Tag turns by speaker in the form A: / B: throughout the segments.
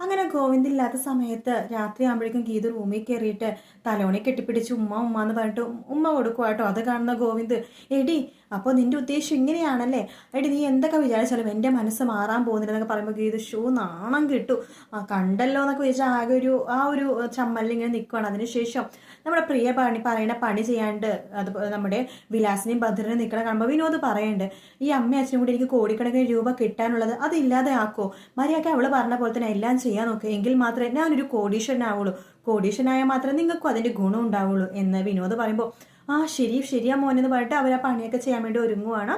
A: അങ്ങനെ ഗോവിന്ദില്ലാത്ത സമയത്ത് രാത്രി ആകുമ്പോഴേക്കും ഗീത റൂമിൽ കയറിയിട്ട് തലോണി കെട്ടിപ്പിടിച്ച് ഉമ്മ ഉമ്മ എന്ന് പറഞ്ഞിട്ട് ഉമ്മ കൊടുക്കുക കേട്ടോ. അത് കാണുന്ന ഗോവിന്ദ് എടി അപ്പോൾ നിന്റെ ഉദ്ദേശം ഇങ്ങനെയാണല്ലേ? എടി നീ എന്തൊക്കെ വിചാരിച്ചാലും എന്റെ മനസ്സ് മാറാൻ പോകുന്നില്ലെന്നൊക്കെ പറയുമ്പോൾ ഗീത ഷൂ നാണം കിട്ടു. ആ കണ്ടല്ലോ എന്നൊക്കെ വിചാരിച്ചാൽ ആകെ ഒരു ആ ഒരു ചമ്മലിൽ ഇങ്ങനെ നിൽക്കുകയാണ് അതിനുശേഷം നമ്മുടെ പ്രിയ പണി പറയുന്ന പണി ചെയ്യാണ്ട് അത് നമ്മുടെ വിലാസിനെയും ഭദ്രനെയും നിൽക്കണം കാണുമ്പോൾ വിനോദ് പറയുന്നുണ്ട് ഈ അമ്മയും അച്ഛനും കൂടി എനിക്ക് കോടിക്കണക്കിന് രൂപ കിട്ടാനുള്ളത് അതില്ലാതെ ആക്കോ. മര്യാദ അവൾ പറഞ്ഞ പോലെ തന്നെ എല്ലാം ചെയ്യാൻ നോക്കുക എങ്കിൽ മാത്രമേ ഞാനൊരു കോടീശ്വരനാവുള്ളൂ. കോടീശ്വരനായാൽ മാത്രമേ നിങ്ങൾക്കും അതിന്റെ ഗുണം ഉണ്ടാവുള്ളൂ എന്ന് വിനോദ് പറയുമ്പോൾ ആ ശരി ശരിയാ മോനെന്ന് പറഞ്ഞിട്ട് അവർ ആ പണിയൊക്കെ ചെയ്യാൻ വേണ്ടി ഒരുങ്ങുവാണ്.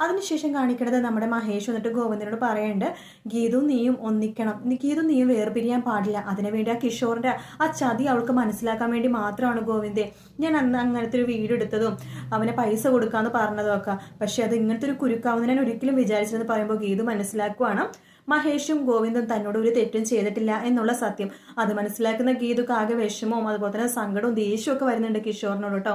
A: അതിനുശേഷം കാണിക്കുന്നത് നമ്മുടെ മഹേഷ് വന്നിട്ട് ഗോവിന്ദനോട് പറയുന്നുണ്ട് ഗീതു നീയും ഒന്നിക്കണം. ഗീതു നീയും വേർപിരിയാൻ പാടില്ല. അതിനുവേണ്ടി ആ കിഷോറിന്റെ ആ ചതി അവൾക്ക് മനസ്സിലാക്കാൻ വേണ്ടി മാത്രമാണ് ഗോവിന്ദെ. ഞാൻ അന്ന് അങ്ങനത്തെ ഒരു വീട് എടുത്തതും അവനെ പൈസ കൊടുക്കാന്ന് പറഞ്ഞതും ഒക്കെ പക്ഷെ അത് ഇങ്ങനത്തെ ഒരു കുരുക്കാവുന്ന ഞാൻ ഒരിക്കലും വിചാരിച്ചതെന്ന് പറയുമ്പോൾ ഗീതു മനസ്സിലാക്കുവാണ്. മഹേഷും ഗോവിന്ദും തന്നോട് ഒരു തെറ്റും ചെയ്തിട്ടില്ല എന്നുള്ള സത്യം. അത് മനസ്സിലാക്കുന്ന ഗീതുക്ക് ആകെ വിഷമവും അതുപോലെ തന്നെ സങ്കടവും ദേഷ്യവും ഒക്കെ വരുന്നുണ്ട് കിഷോറിനോട് കേട്ടോ.